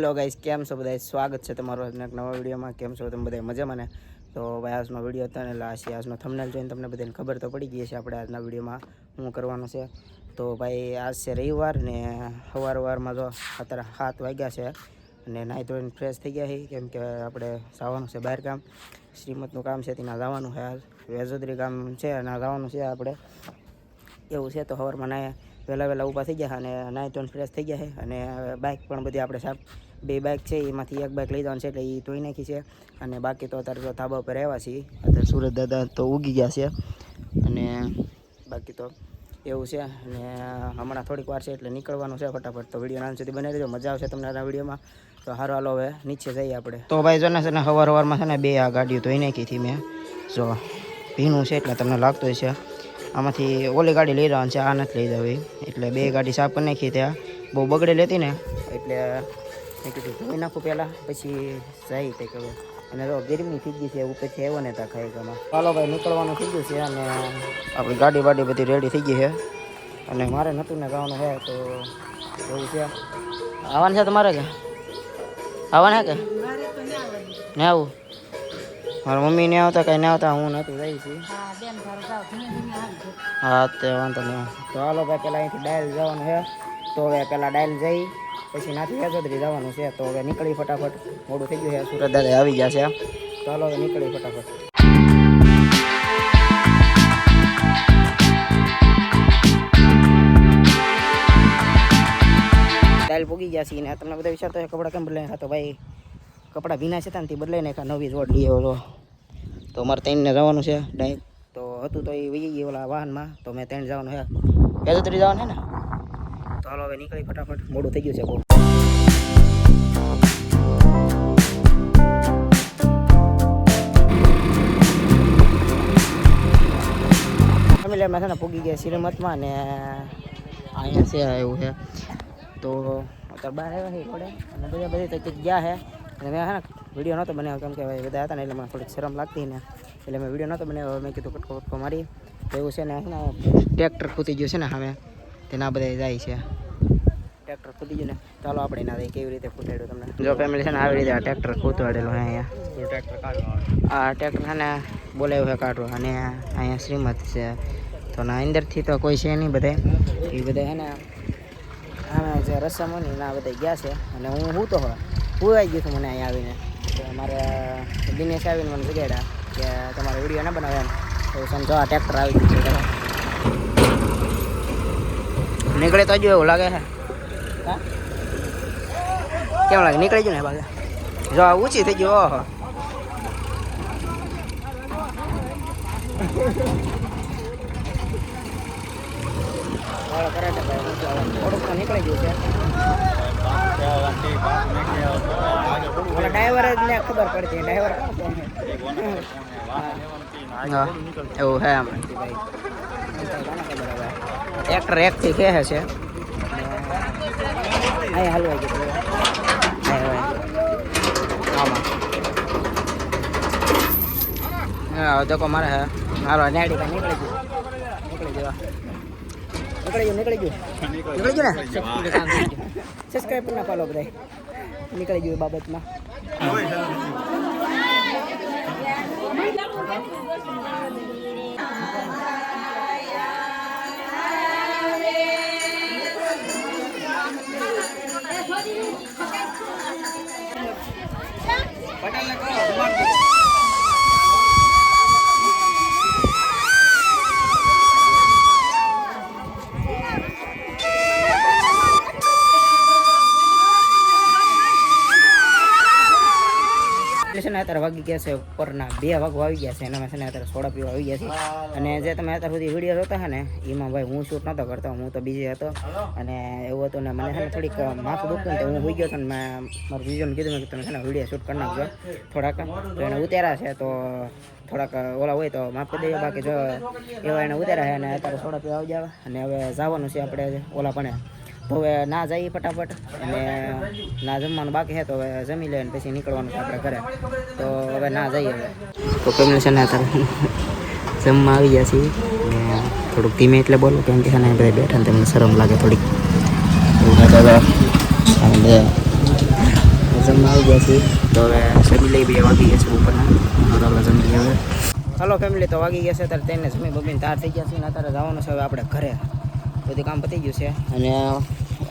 Hello guys કેમ છો બધા સ્વાગત છે તમારું એક નવા વિડીયોમાં. કેમ છો તમે બધા મજામાં ને? તો ભાઈ, આજનો વીડિયો હતો ને આજે આજનો થમનેલ જોઈને તમને બધાને ખબર તો પડી ગઈ છે આપણે આજના વિડીયોમાં શું કરવાનું છે. તો ભાઈ, આજ છે રવિવાર ને સવારવારમાં તો અત્યારે સાત વાગ્યા છે અને નાહી ધોઈને ફ્રેશ થઈ ગયા છે કેમ કે આપણે જવાનું છે બહાર કામ શ્રીમતનું કામ છે, તેના જવાનું છે આજ. વેજોદરી કામ છે અને જવાનું છે આપણે. એવું છે તો સવારમાં નાય વહેલા વહેલા ઊભા થઈ ગયા અને નાહી ધોઈને ફ્રેશ થઈ ગયા છે. અને બાઇક પણ બધી આપણે સાફ, બે બાઇક છે, એમાંથી એક બાઇક લઈ જવાનું છે એટલે એ ધોઈ નાખી છે. અને બાકી તો અત્યારે તો ધાબા પર રહેવા છીએ. અત્યારે સુરત દાદા તો ઉગી ગયા છે. અને બાકી તો એવું છે. અને હમણાં થોડીક વાર છે એટલે નીકળવાનું છે ફટાફટ. તો વીડિયો નાન સુધી બનાવી દેજો. મજા આવશે તમને આ વિડીયોમાં. તો હારો હાલો હવે નીચે જઈએ આપણે. તો ભાઈ જો ને છે ને સવાર હવારમાં છે ને બે આ ગાડીઓ ધોઈ નાખી હતી મેં. જો ભીનું છે એટલે તમને લાગતું છે આમાંથી ઓલી ગાડી લઈ રહ્યા છે, આ નથી લઈ જવી. એટલે બે ગાડી સાફ કરી નાખી ત્યાં. બહુ બગડેલી હતી ને, એટલે મેં કીધું ધોઈ નાખું પહેલાં, પછી જાય તે કહું અને જો ગરમી થઈ ગઈ છે, ઉપરથી આવ્યો ને ત્યાં ખાઈ ગમાં ચાલો ભાઈ, નીકળવાનું થઈ ગયું છે અને આપણી ગાડી બાડી બધી રેડી થઈ ગઈ છે. અને મારે નહોતું ને ગાવાનું છે, તો એવું છે. આવવાનું છે તમારે કે? આવવાના કે? ને આવું. મારા મમ્મી ને આવતા કઈ ના આવતા હું નતું રહી છું. હા તે વાંધો નહીં. તો હાલો ભાઈ પેલા અહીંથી ડાયલ જવાનું છે. તો હવે પેલા ડાયલ જઈ પછી નાથી હેજોદરી જવાનું છે. તો હવે નીકળી ફટાફટ. મોડું થઈ ગયું છે સુરત દાદા આવી ગયા છે. તો હાલો હવે નીકળી ફટાફટ. ડાયલ પૂગી ગયા છીએ ને તમને બધા વિચારતો કપડાં કેમ બદલાઈ નાખ્યા તો ભાઈ કપડાં ભીના છે ને તે બદલાઈ નાખ્યા, નવી જોડ લઈ આવ્યો તો મારે ત્રણને જવાનું છે ડાયરેક્ટ તો હતું તો એ વહી ગયું ઓલા વાહનમાં, તો મેં ત્રણ જવાનું છે. તરી જવાનું છે ને? તો હાલો હવે નીકળી ફટાફટ. મોડું થઈ ગયું છે બહુ ફેમિલીમાં છે ને પૂગી ગયા શ્રીમતમાં ને અહીંયા છે એવું છે. તો અત્યારે બહાર આવ્યા છે થોડે અને બધા બધી ગયા છે. અને મેં છે ને વીડિયો નહોતો બનાવ્યો કેમ કે ભાઈ બધા હતા ને એટલે મને થોડીક શરમ લાગતી ને. એટલે મેં વીડિયો નહોતો બનાવ્યો મેં કીધું કટકો કટકો મારી એવું છે ને છે ને ટ્રેક્ટર ખૂતી ગયું છે ને હવે તેના બધા જાય છે. ટ્રેક્ટર ખૂતી ગયું ને ચાલો આપણે ના દઈએ કેવી રીતે ફૂટાડ્યું તમને. જો ફેમિલી છે ને આવી રીતે આ ટ્રેક્ટર ખૂતવાડેલું છે અહીંયા. આ ટ્રેક્ટર છે ને બોલાવ્યું છે કાઢવું અને અહીંયા શ્રીમત છે. તો ના અંદરથી તો કોઈ છે નહીં બધા એ બધા છે ને આના જે રસમો ને ના બધા ગયા છે. અને હું હું તો હોય આવી ગયું હતું મને અહીંયા આવીને. તો મારે દિનેશ આવીને મને જગાડ્યા કે તમારે વીડિયો ના બનાવ્યા તો સમજો આ ટ્રેક્ટર આવી ગયું છે નીકળે તો જો એવું લાગે છે. કેમ લાગે? નીકળી ગયું ને ભાગે? જો ઊંચી થઈ ગયો, ઓહો. કરે નીકળી ગયું છે. ડ્રાઈવર જ ને ખબર પડતી ડ્રાઈવર હા. એવું હે ટ્રેક્ટર એક થી કહે છે? અહીં હલવાઈ ગયું. આમાં મારે હે. મારો નેડી નીકળી ગયું. નીકળી જવા નીકળી ગયું નીકળી ગયું નીકળી ગયું ને સબસ્ક્રાઈબ પણ ના ફોલો બધા નીકળી ગયું એ બાબતમાં એટલે છે અત્યારે વાગી ગયા છે ઉપરના બે વાગો આવી ગયા છે. એનામાં છે ને અત્યારે સોડા પીવા આવી ગયા છે. અને જે તમે અત્યાર સુધી વીડિયો જોતા હતા ને, એમાં ભાઈ હું શૂટ નહોતો કરતો, હું તો બીજી હતો. અને એવું હતું ને મને છે ને થોડીક માથું દુખતું તો હું હોઈ ગયો હતો ને મેં મારું જીજોને કીધું કે તમે છે ને વીડિયો શૂટ કરી નાખજો થોડાક. તો એને ઉતાર્યા છે તો થોડાક ઓલા હોય તો માફ કરી દઈએ બાકી જો એવા એને ઉતાર્યા છે અને અત્યારે સોડા પીવા આવી જાવ અને હવે જવાનું છે આપણે ઓલા પણ તો હવે ના જઈએ ફટાફટ. અને ના જમવાનું બાકી છે, તો હવે જમી લઈને પછી નીકળવાનું આપણે ઘરે. તો હવે ના જઈએ હવે. તો કેમ છે ને અત્યારે? જમવા આવી ગયા છીએ. થોડુંક ધીમે એટલે બોલો, કેમ કે ને બધા બેઠા ને તમને શરમ લાગે થોડીક. જમવા આવી ગયા છીએ. તો હવે જમી લઈ બે વાગી ગયા છે ઉપરના. જમી લઈએ હવે. ફેમિલી તો વાગી ગયા છે. અત્યારે તેને જમી બમીને તાર થઈ ગયા છે ને અત્યારે જવાનું હવે આપણે ઘરે. બધું કામ પતી ગયું છે. અને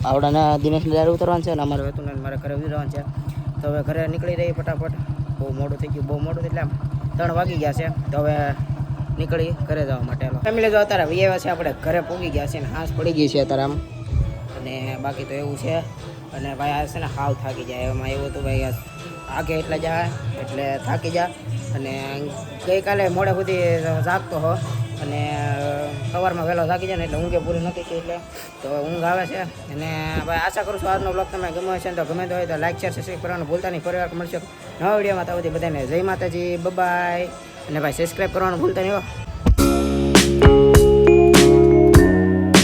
આવડાના દિનેશને દારૂ ઉતરવાનું છે અને અમારે વેતુને મારે ઘરે ઉતરવાનું છે. તો હવે ઘરે નીકળી રહી ફટાફટ. બહુ મોડું થઈ ગયું, બહુ મોડું એટલે આમ ત્રણ વાગી ગયા છે. તો હવે નીકળી ઘરે જવા માટે ફેમિલી જો અત્યારે વી છે, આપણે ઘરે પહોંચી ગયા છે ને હાંસ પડી ગઈ છે અત્યારે આમ. અને બાકી તો એવું છે. અને ભાઈ આ છે ને હાવ થાકી જાય. એમાં એવું હતું ભાઈ આગે એટલે જાય, એટલે થાકી જાય અને ગઈકાલે મોડે સુધી જાગતો હો. અને સવારમાં વહેલો થાકી જાય ને એટલે ઊંઘે પૂરી નથી એટલે તો ઊંઘ આવે છે. અને ભાઈ આશા કરું છું આજનો બ્લોગ તમે ગમે છે તો ગમે તો હોય તો લાઈક શેર સબસ્ક્રાઈબ કરવાનું ભૂલતા નહીં. ફરી વાર મળશે નવા વિડીયોમાં. તો બધી બધાને જય માતાજી બબાય અને ભાઈ સબસ્ક્રાઈબ કરવાનું ભૂલતા નહીં